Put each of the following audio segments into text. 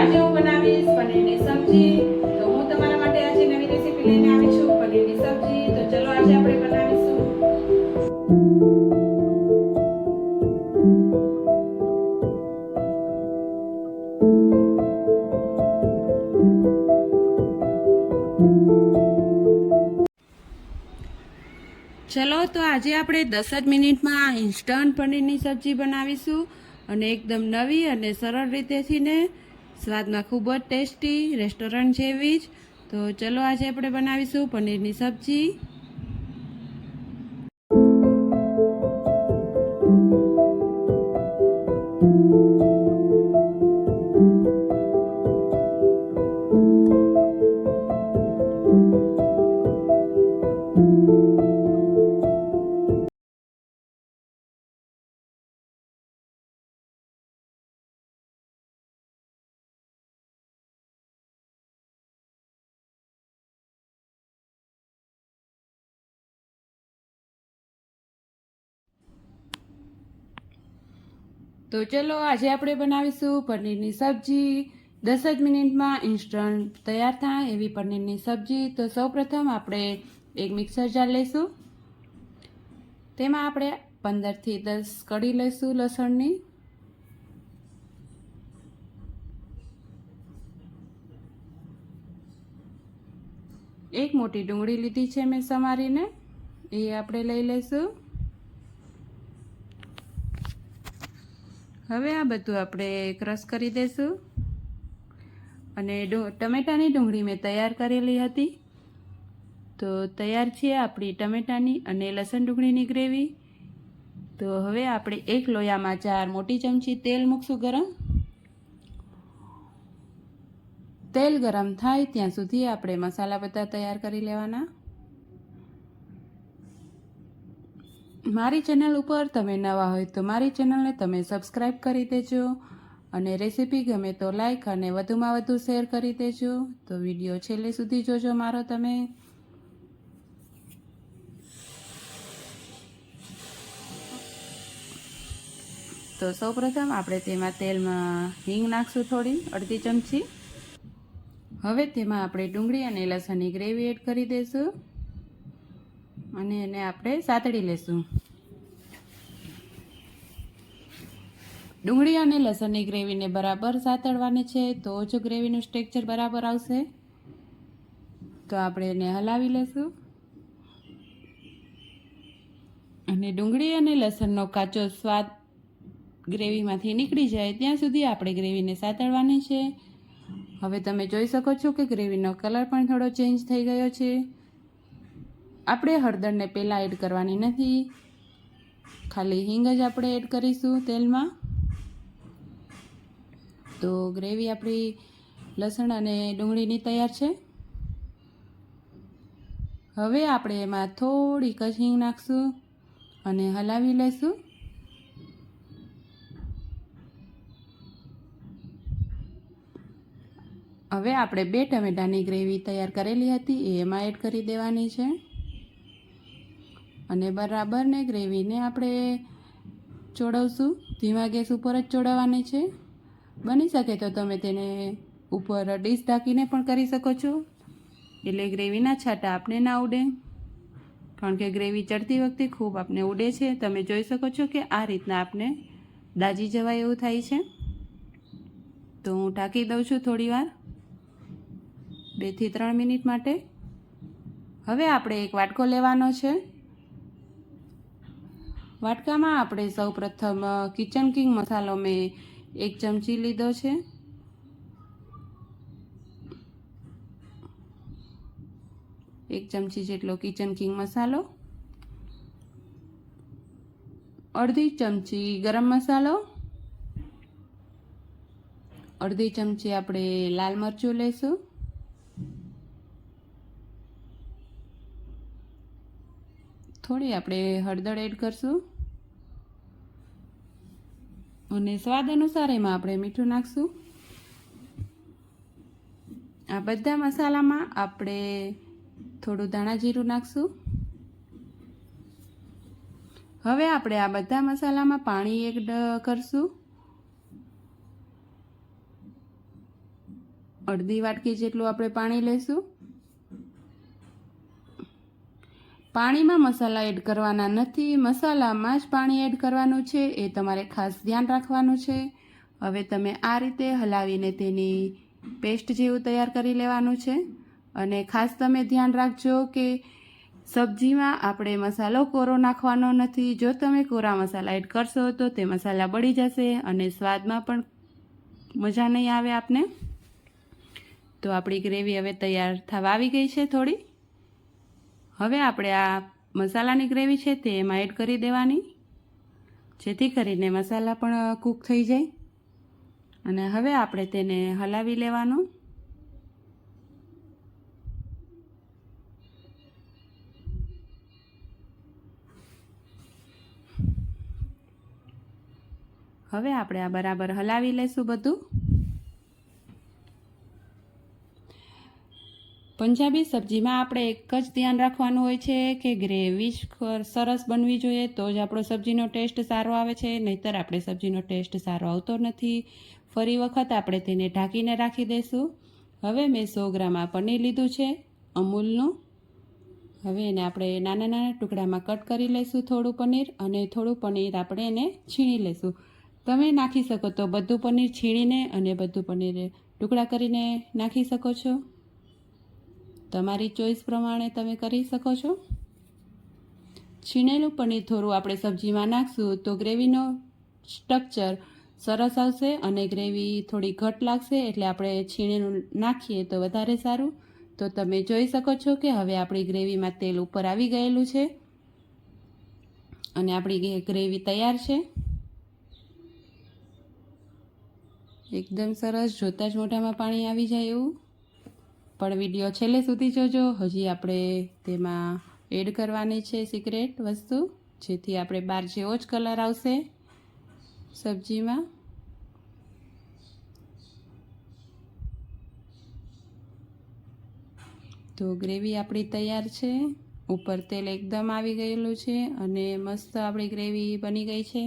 આજે હું બનાવીશ પનીરની સબ્જી. તો હું તમારા માટે આજે નવી રેસીપી લઈને આવી છું, પનીરની સબ્જી. તો ચલો આજે આપણે બનાવીશું. ચલો, તો આજે આપણે દસ જ મિનિટમાં ઇન્સ્ટન્ટ પનીરની સબ્જી બનાવીશું. અને એકદમ નવી અને સરળ રીતેથી ને સ્વાદમાં ખૂબ જ ટેસ્ટી રેસ્ટોરન્ટ જેવી જ. તો ચલો આજે આપણે બનાવીશું પનીરની સબ્જી. તો ચલો આજે આપણે બનાવીશું પનીરની સબ્જી. દસ જ મિનિટમાં ઇન્સ્ટન્ટ તૈયાર થાય એવી પનીરની સબ્જી. તો સૌપ્રથમ આપણે એક મિક્સર જાર લઈશું. તેમાં આપણે પંદરથી દસ કડી લઈશું લસણની. એક મોટી ડુંગળી લીધી છે મેં સમારીને. એ આપણે લઈ લઈશું. હવે આ બધું આપણે ક્રશ કરી દઈશું અને ટમેટાની ડુંગળી મેં તૈયાર કરેલી હતી. તો તૈયાર છે આપણી ટમેટાની અને લસણ ડુંગળીની ગ્રેવી. તો હવે આપણે એક લોયામાં ચાર મોટી ચમચી તેલ મૂકશું ગરમ. તેલ ગરમ થાય ત્યાં સુધી આપણે મસાલા બધા તૈયાર કરી લેવાના. મારી ચેનલ ઉપર તમે નવા હોય તો મારી ચેનલને તમે સબસ્ક્રાઈબ કરી દેજો અને રેસીપી ગમે તો લાઈક અને વધુમાં વધુ શેર કરી દેજો. તો વીડિયો છેલ્લે સુધી જોજો મારો તમે. તો સૌપ્રથમ આપણે તેમાં તેલમાં હિંગ નાખશું થોડી, અડધી ચમચી. હવે તેમાં આપણે ડુંગળી અને લસણની ગ્રેવી એડ કરી દઈશું અને એને આપણે સાતડી લેશું. ડુંગળી અને લસણની ગ્રેવીને બરાબર સાતળવાની છે, તો જ ગ્રેવીનું સ્ટ્રક્ચર બરાબર આવશે. તો આપણે એને હલાવી લેશું. અને ડુંગળી અને લસણનો કાચો સ્વાદ ગ્રેવીમાંથી નીકળી જાય ત્યાં સુધી આપણે ગ્રેવીને સાતળવાની છે. હવે તમે જોઈ શકો છો કે ગ્રેવીનો કલર પણ થોડો ચેન્જ થઈ ગયો છે. આપણે હળદરને પહેલાં એડ કરવાની નથી. ખાલી હિંગ જ આપણે એડ કરીશું તેલમાં. તો ગ્રેવી આપણી લસણ અને ડુંગળીની તૈયાર છે. હવે આપણે એમાં થોડીક જ હિંગ નાખશું અને હલાવી લઈશું હવે આપણે બે ટમેટાની ગ્રેવી તૈયાર કરેલી હતી, એ એમાં એડ કરી દેવાની છે. અને બરાબરને ગ્રેવીને આપણે ચોડવશું. ધીમા ગેસ ઉપર જ ચોડાવવાની છે. બની શકે તો તમે તેને ઉપર ડીશ ઢાંકીને પણ કરી શકો છો. એટલે ગ્રેવીના છાંટા આપને ના ઉડે. કારણ કે ગ્રેવી ચડતી વખતે ખૂબ આપણે ઉડે છે. તમે જોઈ શકો છો કે આ રીતના આપને દાજી જવાય એવું થાય છે. તો હું ઢાંકી દઉં છું થોડી વાર. બેથી ત્રણ મિનિટ માટે. હવે આપણે એક વાટકો લેવાનો છે. વાટકામાં આપણે સૌ પ્રથમ કિચન કિંગ મસાલો મેં એક ચમચી લીધો છે. એક ચમચી જેટલો કિચન કિંગ મસાલો. અડધી ચમચી ગરમ મસાલો. અડધી ચમચી આપણે લાલ મરચું લઈશું થોડી આપણે હળદર એડ કરશું. અને સ્વાદ અનુસાર એમાં આપણે મીઠું નાખશું. આ બધા મસાલામાં આપણે થોડું ધાણા જીરું નાખશું. હવે આપણે આ બધા મસાલામાં પાણી એડ કરશું. અડધી વાટકી જેટલું આપણે પાણી લઈશું. પાણીમાં મસાલા એડ કરવાના નથી. મસાલામાં જ પાણી એડ કરવાનું છે. એ તમારે ખાસ ધ્યાન રાખવાનું છે. હવે તમે આ રીતે હલાવીને તેની પેસ્ટ જેવું તૈયાર કરી લેવાનું છે. અને ખાસ તમે ધ્યાન રાખજો કે સબ્જીમાં આપણે મસાલો કોરો નાખવાનો નથી. જો તમે કોરા મસાલા એડ કરશો તો તે મસાલા બળી જશે અને સ્વાદમાં પણ મજા નહીં આવે આપને. તો આપણી ગ્રેવી હવે તૈયાર થવા આવી ગઈ છે થોડી. હવે આપણે આ મસાલાની ગ્રેવી છે તે એમાં એડ કરી દેવાની. જેથી કરીને મસાલા પણ કૂક થઈ જાય. અને હવે આપણે તેને હલાવી લેવાનું. હવે આપણે આ બરાબર હલાવી લઈશું બધું. પંજાબી સબ્જીમાં આપણે એક જ ધ્યાન રાખવાનું હોય છે કે ગ્રેવી સરસ બનવી જોઈએ તો જ આપણો સબ્જીનો ટેસ્ટ સારો આવે છે, નહીતર આપણે સબ્જીનો ટેસ્ટ સારો આવતો નથી. ફરી વખત આપણે તેને ઢાંકીને રાખી દઈશું. હવે મેં સો ગ્રામ આ પનીર લીધું છે, અમૂલનું. હવે એને આપણે નાના નાના ટુકડામાં કટ કરી લઈશું થોડું પનીર અને થોડું પનીર આપણે એને છીણી લઈશું. તમે નાખી શકો તો બધું પનીર છીણીને અને બધું પનીર ટુકડા કરીને નાખી શકો છો. તમારી ચોઈસ પ્રમાણે તમે કરી શકો છો. છીણેલું પનીર થોડું આપણે સબ્જીમાં નાખશું તો ગ્રેવીનો સ્ટ્રક્ચર સરસ આવશે અને ગ્રેવી થોડી ઘટ લાગશે એટલે આપણે છીણેલું નાખીએ તો વધારે સારું. તો તમે જોઈ શકો છો કે હવે આપણી ગ્રેવીમાં તેલ ઉપર આવી ગયેલું છે. અને આપણી ગ્રેવી તૈયાર છે. એકદમ સરસ, જોતાં જ મોઢામાં પાણી આવી જાય એવું. પણ વીડિયો છેલ્લે સુધી જોજો. હજી આપણે તેમાં એડ કરવાની છે સિક્રેટ વસ્તુ, જેથી આપણે બહાર જેવો જ કલર આવશે સબ્જીમાં. તો ગ્રેવી આપણી તૈયાર છે. ઉપર તેલ એકદમ આવી ગયેલું છે અને મસ્ત આપણી ગ્રેવી બની ગઈ છે.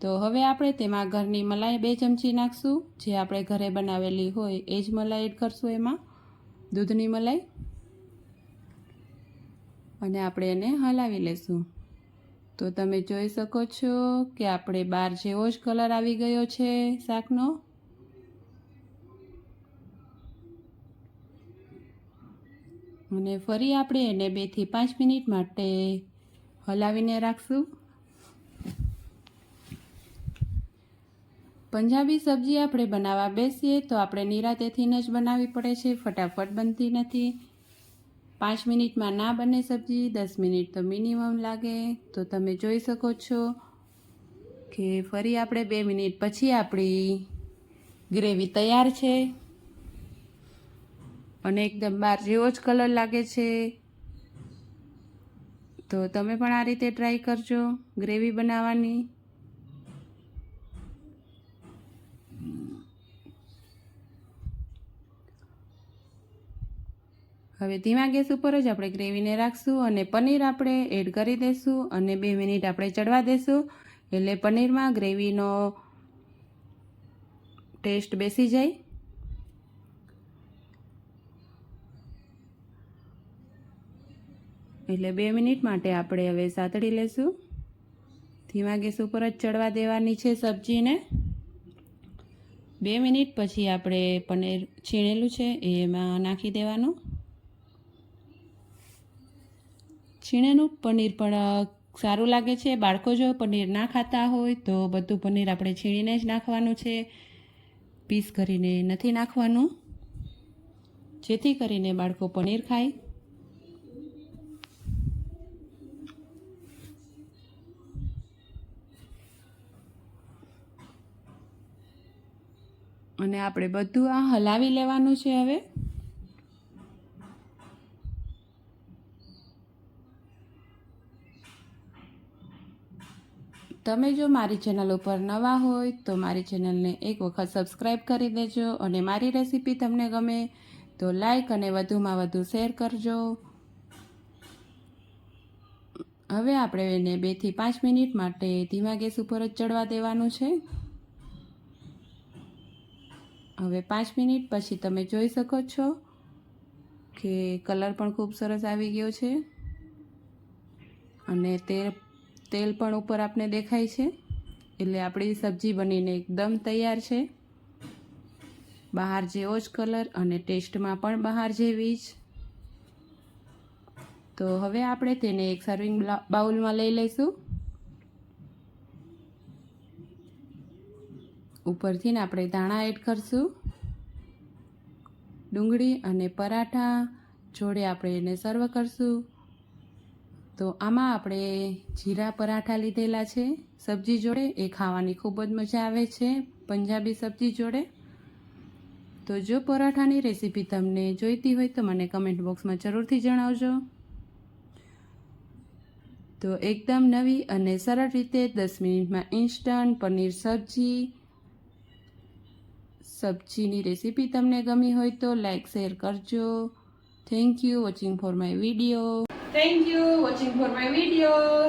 તો હવે આપણે તેમાં ઘરની મલાઈ બે ચમચી નાખશું. જે આપણે ઘરે બનાવેલી હોય એ જ મલાઈ એડ કરશું એમાં. દૂધની મલાઈ. અને આપણે એને હલાવી લેશું. તો તમે જોઈ શકો છો કે આપણે બહાર જેવો જ કલર આવી ગયો છે શાકનો. અને ફરી આપણે એને બેથી પાંચ મિનિટ માટે હલાવીને રાખશું. પંજાબી સબ્જી આપણે બનાવવા બેસીએ તો આપણે નિરાતેથી જ બનાવવી પડે છે. ફટાફટ બનતી નથી. પાંચ મિનિટમાં ના બને સબ્જી, દસ મિનિટ તો મિનિમમ લાગે. તો તમે જોઈ શકો છો કે ફરી આપણે બે મિનિટ પછી આપણી ગ્રેવી તૈયાર છે. અને એકદમ બહાર જેવો જ કલર લાગે છે. તો તમે પણ આ રીતે ટ્રાય કરજો ગ્રેવી બનાવવાની. હવે ધીમા ગેસ ઉપર જ આપણે ગ્રેવીને રાખશું અને પનીર આપણે એડ કરી દઈશું અને બે મિનિટ આપણે ચડવા દઈશું એટલે પનીરમાં ગ્રેવીનો ટેસ્ટ બેસી જાય. એટલે બે મિનિટ માટે આપણે હવે સાતડી લઈશું ધીમા ગેસ ઉપર જ ચડવા દેવાની છે સબ્જીને. બે મિનિટ પછી આપણે પનીર છીણેલું છે, એમાં નાખી દેવાનું. છીણેલું પનીર પણ સારું લાગે છે. બાળકો જો પનીર ના ખાતા હોય તો બધું પનીર આપણે છીણીને જ નાખવાનું છે. પીસ કરીને નથી નાખવાનું. જેથી કરીને બાળકો પનીર ખાય. અને આપણે બધું આ હલાવી લેવાનું છે હવે. તમે જો મારી ચેનલ ઉપર નવા હોય તો મારી ચેનલને એક વખત સબસ્ક્રાઈબ કરી દેજો અને મારી રેસીપી તમને ગમે તો લાઈક અને વધુમાં વધુ શેર કરજો. હવે આપણે એને બેથી પાંચ મિનિટ માટે ધીમા ગેસ ઉપર જ ચડવા દેવાનું છે. હવે પાંચ મિનિટ પછી તમે જોઈ શકો છો કે કલર પણ ખૂબ સરસ આવી ગયો છે. અને તેલ તેલ પણ ઉપર આપને દેખાય છે. એટલે આપણી સબ્જી બનીને એકદમ તૈયાર છે. બહાર જેવો જ કલર અને ટેસ્ટમાં પણ બહાર જેવી જ તો હવે આપણે તેને એક સર્વિંગ બાઉલમાં લઈ લઈશું. ઉપરથી ને આપણે ધાણા એડ કરશું. ડુંગળી અને પરાઠા જોડે આપણે એને સર્વ કરશું. તો આમાં આપણે જીરા પરાઠા લીધેલા છે. સબ્જી જોડે એ ખાવાની ખૂબ જ મજા આવે છે, પંજાબી સબ્જી જોડે. તો જો પરાઠાની રેસીપી તમને જોઈતી હોય તો મને કમેન્ટ બોક્સમાં જરૂરથી જણાવજો. તો એકદમ નવી અને સરળ રીતે દસ મિનિટમાં ઇન્સ્ટન્ટ પનીર સબ્જી. સબ્જીની રેસીપી તમને ગમી હોય તો લાઇક શેર કરજો. Thank you watching for my video thank you watching for my video